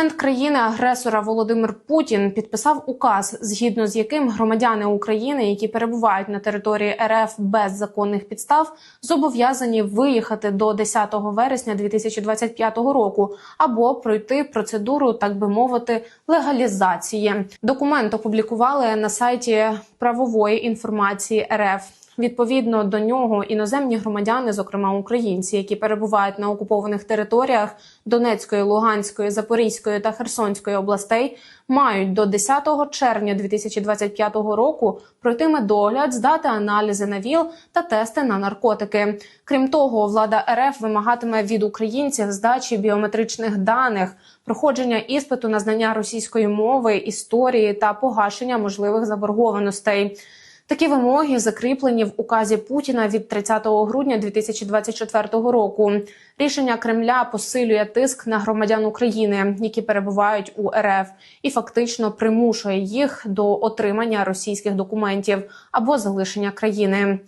Президент країни-агресора Володимир Путін підписав указ, згідно з яким громадяни України, які перебувають на території РФ без законних підстав, зобов'язані виїхати до 10 вересня 2025 року або пройти процедуру, так би мовити, легалізації. Документ опублікували на сайті правової інформації РФ. Відповідно до нього іноземні громадяни, зокрема українці, які перебувають на окупованих територіях Донецької, Луганської, Запорізької та Херсонської областей, мають до 10 червня 2025 року пройти медогляд, здати аналізи на ВІЛ та тести на наркотики. Крім того, влада РФ вимагатиме від українців здачі біометричних даних, проходження іспиту на знання російської мови, історії та погашення можливих заборгованостей. Такі вимоги закріплені в указі Путіна від 30 грудня 2024 року. Рішення Кремля посилює тиск на громадян України, які перебувають у РФ, і фактично примушує їх до отримання російських документів або залишення країни.